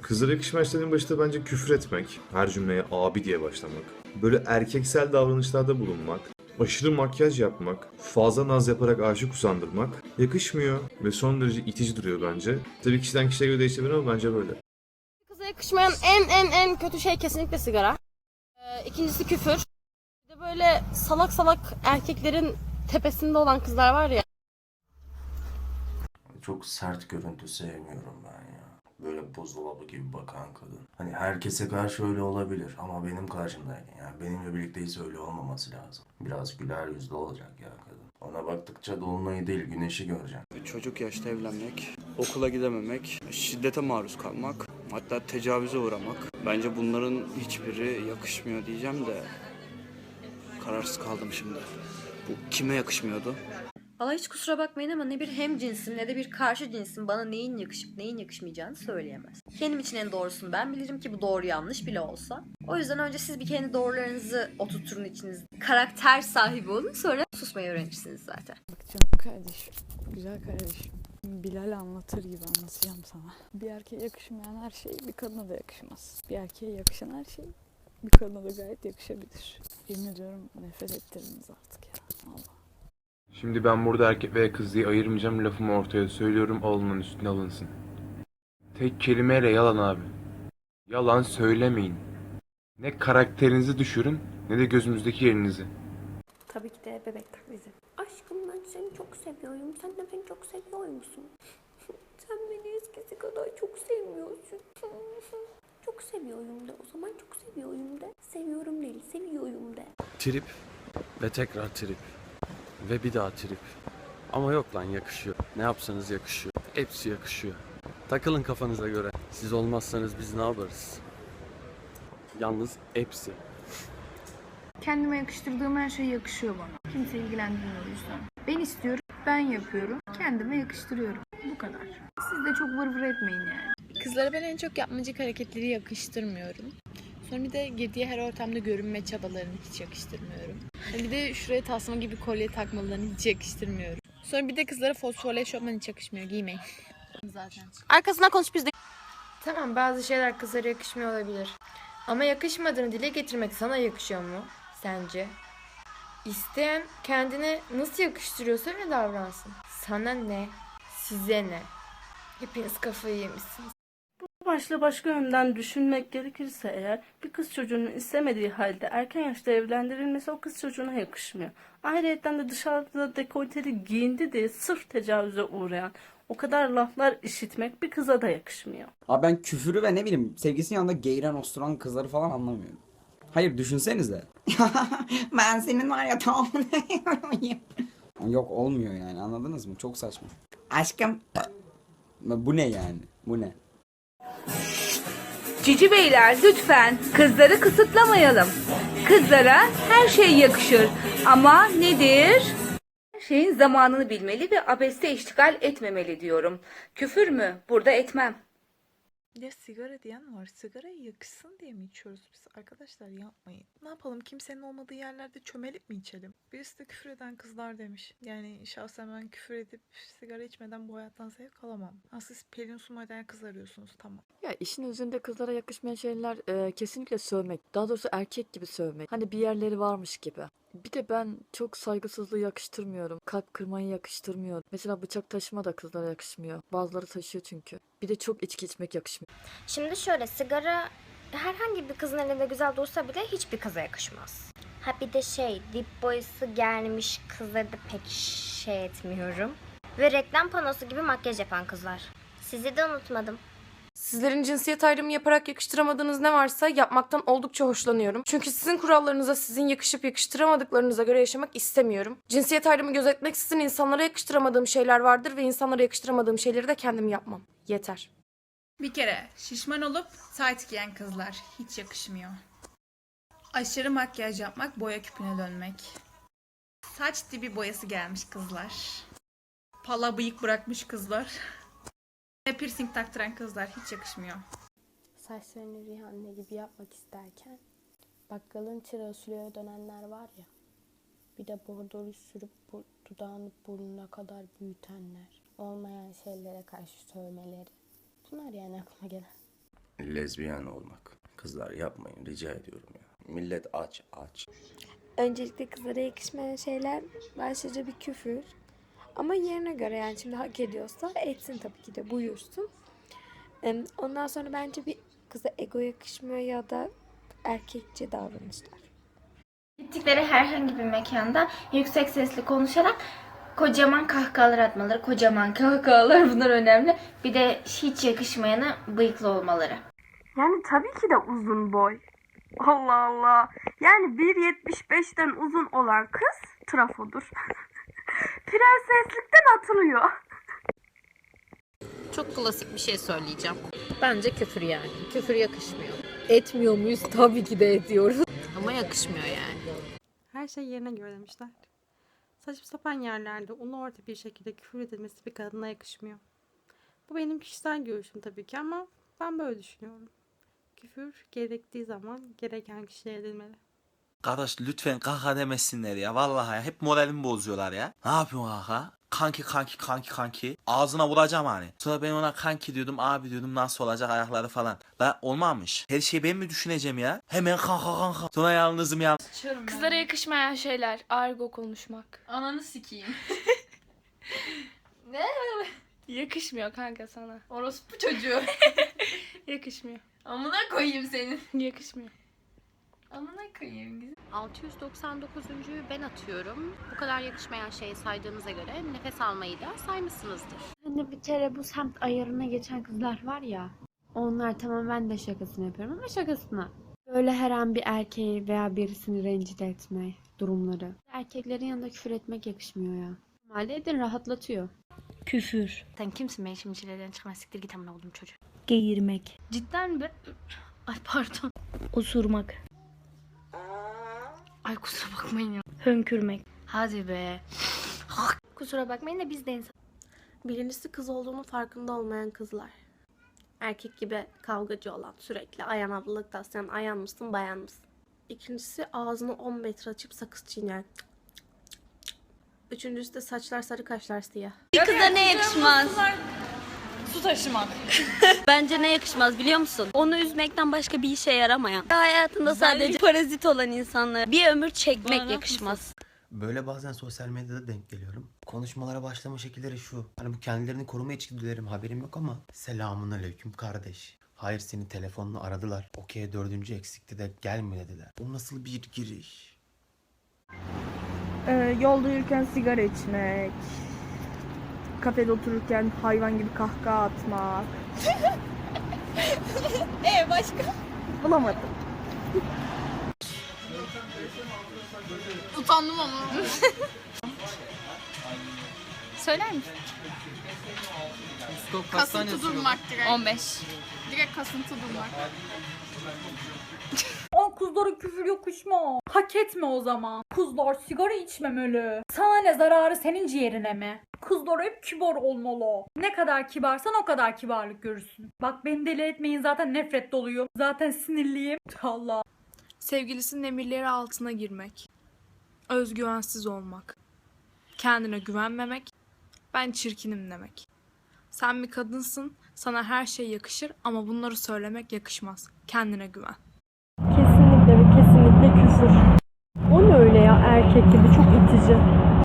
Kızlara yakışmayan şeylerin başında bence küfür etmek, her cümleye abi diye başlamak, böyle erkeksel davranışlarda bulunmak, aşırı makyaj yapmak, fazla naz yaparak aşık usandırmak yakışmıyor ve son derece itici duruyor bence. Tabii kişiden kişiye göre değişebilir ama bence böyle. Kıza yakışmayan en en en kötü şey kesinlikle sigara. Ee, ikincisi küfür. Bir de böyle salak salak erkeklerin tepesinde olan kızlar var ya. Çok sert görüntü sevmiyorum ben ya. Böyle buzdolabı gibi bakan kadın. Hani herkese karşı öyle olabilir ama benim karşımdayken yani benimle birlikteyse öyle olmaması lazım. Biraz güler yüzlü olacak ya kadın. Ona baktıkça dolunayı değil güneşi göreceksin. Çocuk yaşta evlenmek, okula gidememek, şiddete maruz kalmak, hatta tecavüze uğramak. Bence bunların hiçbiri yakışmıyor diyeceğim de kararsız kaldım şimdi. Bu kime yakışmıyordu? Valla hiç kusura bakmayın ama ne bir hem cinsim ne de bir karşı cinsim bana neyin yakışıp neyin yakışmayacağını söyleyemez. Kendim için en doğrusunu ben bilirim ki bu doğru yanlış bile olsa. O yüzden önce siz bir kendi doğrularınızı oturturun içinizde. Karakter sahibi olun sonra susmayı öğrenirsiniz zaten. Bak canım kardeşim, güzel kardeşim. Bilal anlatır gibi anlatacağım sana. Bir erkeğe yakışmayan her şey bir kadına da yakışmaz. Bir erkeğe yakışan her şey bir kadına da gayet yakışabilir. Yemin ediyorum nefret ettirdiniz artık ya. Allah. Şimdi ben burada erkek veya kız diye ayırmayacağım lafımı ortaya söylüyorum alınan üstüne alınsın. Tek kelimeyle yalan abi. Yalan söylemeyin. Ne karakterinizi düşürün ne de gözümüzdeki yerinizi. Tabii ki de bebek taklidi. Aşkım ben seni çok seviyorum. Sen de beni çok seviyor musun? Sen beni eskisi kadar çok sevmiyorsun. çok seviyorum de. O zaman çok seviyorum de. Seviyorum değil, seviyorum de. Trip ve tekrar trip ve bir daha trip. Ama yok lan yakışıyor. Ne yapsanız yakışıyor. Hepsi yakışıyor. Takılın kafanıza göre. Siz olmazsanız biz ne yaparız? Yalnız hepsi. Kendime yakıştırdığım her şey yakışıyor bana. Kimse ilgilendirmiyor o yüzden. Ben istiyorum, ben yapıyorum. Kendime yakıştırıyorum. Bu kadar. Siz de çok vır vır etmeyin yani. Kızlara ben en çok yapmacık hareketleri yakıştırmıyorum. Sonra bir de girdiği her ortamda görünme çabalarını hiç yakıştırmıyorum. Bir de şuraya tasma gibi kolye takmalarını hiç yakıştırmıyorum. Sonra bir de kızlara fosforlu eşofman hiç yakışmıyor. Giymeyin. Zaten. Arkasından konuş biz de. Tamam bazı şeyler kızlara yakışmıyor olabilir. Ama yakışmadığını dile getirmek sana yakışıyor mu? Sence? İsteyen kendine nasıl yakıştırıyorsa öyle davransın. Sana ne? Size ne? Hepiniz kafayı yemişsiniz. Başlı başka yönden düşünmek gerekirse eğer bir kız çocuğunun istemediği halde erken yaşta evlendirilmesi o kız çocuğuna yakışmıyor. Ayrıca de dışarıda dekolteli giyindi diye sırf tecavüze uğrayan o kadar laflar işitmek bir kıza da yakışmıyor. Abi ben küfürü ve ne bileyim sevgisinin yanında geğiren osturan kızları falan anlamıyorum. Hayır düşünsenize. ben senin var ya tamam. Yok olmuyor yani anladınız mı? Çok saçma. Aşkım. Bu ne yani? Bu ne? Cici beyler lütfen kızları kısıtlamayalım. Kızlara her şey yakışır. Ama nedir? Her şeyin zamanını bilmeli ve abeste iştigal etmemeli diyorum. Küfür mü? Burada etmem. Ya sigara diyen var. Sigarayı yakışsın diye mi içiyoruz biz? Arkadaşlar yapmayın. Ne yapalım? Kimsenin olmadığı yerlerde çömelip mi içelim? Birisi de küfür eden kızlar demiş. Yani şahsen ben küfür edip sigara içmeden bu hayattan zevk alamam. Ha siz Pelin Su model kız arıyorsunuz tamam. Ya işin özünde kızlara yakışmayan şeyler e, kesinlikle sövmek. Daha doğrusu erkek gibi sövmek. Hani bir yerleri varmış gibi. Bir de ben çok saygısızlığı yakıştırmıyorum. Kalp kırmayı yakıştırmıyorum. Mesela bıçak taşıma da kızlara yakışmıyor. Bazıları taşıyor çünkü. Bir de çok içki içmek yakışmıyor. Şimdi şöyle sigara herhangi bir kızın elinde güzel dursa bile hiçbir kıza yakışmaz. Ha bir de şey dip boyası gelmiş kızları da pek şey etmiyorum. Ve reklam panosu gibi makyaj yapan kızlar. Sizi de unutmadım. Sizlerin cinsiyet ayrımı yaparak yakıştıramadığınız ne varsa yapmaktan oldukça hoşlanıyorum. Çünkü sizin kurallarınıza sizin yakışıp yakıştıramadıklarınıza göre yaşamak istemiyorum. Cinsiyet ayrımı gözetmeksizin insanlara yakıştıramadığım şeyler vardır ve insanlara yakıştıramadığım şeyleri de kendim yapmam. Yeter. Bir kere şişman olup tight giyen kızlar hiç yakışmıyor. Aşırı makyaj yapmak, boya küpüne dönmek. Saç dibi boyası gelmiş kızlar. Pala bıyık bırakmış kızlar. Ve piercing taktıran kızlar hiç yakışmıyor. Saçlarını Rihanna gibi yapmak isterken bakkalın çırasülüğe dönenler var ya. Bir de bordoru sürüp bu, dudağını burnuna kadar büyütenler. Olmayan şeylere karşı sövmeleri. Bunlar yani aklıma gelen. Lezbiyen olmak. Kızlar yapmayın rica ediyorum ya. Millet aç aç. Öncelikle kızlara yakışmayan şeyler başlıca bir küfür. Ama yerine göre yani şimdi hak ediyorsa etsin tabii ki de buyursun. Ondan sonra bence bir kıza ego yakışmıyor ya da erkekçe davranışlar. Gittikleri herhangi bir mekanda yüksek sesli konuşarak kocaman kahkahalar atmaları, kocaman kahkahalar bunlar önemli. Bir de hiç yakışmayana bıyıklı olmaları. Yani tabii ki de uzun boy. Allah Allah. Yani 1.75'ten uzun olan kız trafodur. Prenseslikten atılıyor. Çok klasik bir şey söyleyeceğim. Bence küfür yani. Küfür yakışmıyor. Etmiyor muyuz? Tabii ki de ediyoruz. Ama yakışmıyor yani. Her şey yerine göre demişler. Saçma sapan yerlerde ulu orta bir şekilde küfür edilmesi bir kadına yakışmıyor. Bu benim kişisel görüşüm tabii ki ama ben böyle düşünüyorum. Küfür gerektiği zaman gereken kişiye edilmeli. Kardeş lütfen kaka demesinler ya. Vallahi ya. Hep moralimi bozuyorlar ya. Ne yapıyorsun kaka? Kanki kanki kanki kanki. Ağzına vuracağım hani. Sonra ben ona kanki diyordum abi diyordum nasıl olacak ayakları falan. La olmamış. Her şeyi ben mi düşüneceğim ya? Hemen kanka kanka. Sonra yalnızım ya. Kızlara yakışmayan şeyler, argo konuşmak. Ananı sikeyim. Yakışmıyor kanka sana. Orospu çocuğu. Yakışmıyor. Amına koyayım senin. Yakışmıyor. Amına koyayım. 699'uncuyu ben atıyorum. Bu kadar yakışmayan şeyi saydığınıza göre nefes almayı da saymışsınızdır. Hani bir kere bu semt ayarına geçen kızlar var ya. Onlar tamam ben de şakasını yapıyorum ama şakasına. Böyle her an bir erkeği veya birisini rencide etme durumları. Erkeklerin yanında küfür etmek yakışmıyor ya. Normalde edin rahatlatıyor. Küfür. Sen kimsin ben şimdi çileden çıkmaz siktir git amına oldum çocuğu. Geğirmek. Cidden mi? Ay pardon. Osurmak. Ay kusura bakmayın ya. Hönkürmek. Hadi be. Kusura bakmayın da biz de insan. Birincisi kız olduğunu farkında olmayan kızlar. Erkek gibi kavgacı olan sürekli ayan ablalık sen ayan mısın bayan mısın? İkincisi ağzını 10 metre açıp sakız çiğneyen. Üçüncüsü de saçlar sarı kaşlar siyah. Kıza ne yakışmaz? Su taşımak. Bence ne yakışmaz biliyor musun? Onu üzmekten başka bir işe yaramayan. Hayatında sadece parazit olan insanlara bir ömür çekmek yakışmaz. Böyle bazen sosyal medyada denk geliyorum. Konuşmalara başlama şekilleri şu. Hani bu kendilerini koruma içgüdülerim haberim yok ama. Selamun aleyküm kardeş. Hayır seni telefonla aradılar. Okey dördüncü eksikti de gelme dediler. Bu nasıl bir giriş? Ee, yolda yürürken sigara içmek. Kafede otururken hayvan gibi kahkaha atmak. Ee başka? Bulamadım. Utandım ama. Söyler misin? Kasıntı durmak direkt. 15. Direkt kasıntı durmak. O kızlara küfür yakışma. Hak etme o zaman. Kızlar sigara içmemeli. Sana ne zararı senin ciğerine mi? Kızlar hep kibar olmalı. Ne kadar kibarsan o kadar kibarlık görürsün. Bak beni deli etmeyin zaten nefret doluyum. Zaten sinirliyim. Allah. Sevgilisinin emirleri altına girmek. Özgüvensiz olmak. Kendine güvenmemek. Ben çirkinim demek. Sen bir kadınsın, sana her şey yakışır ama bunları söylemek yakışmaz. Kendine güven. Kesinlikle ve kesinlikle küfür. O ne öyle ya erkek gibi çok itici.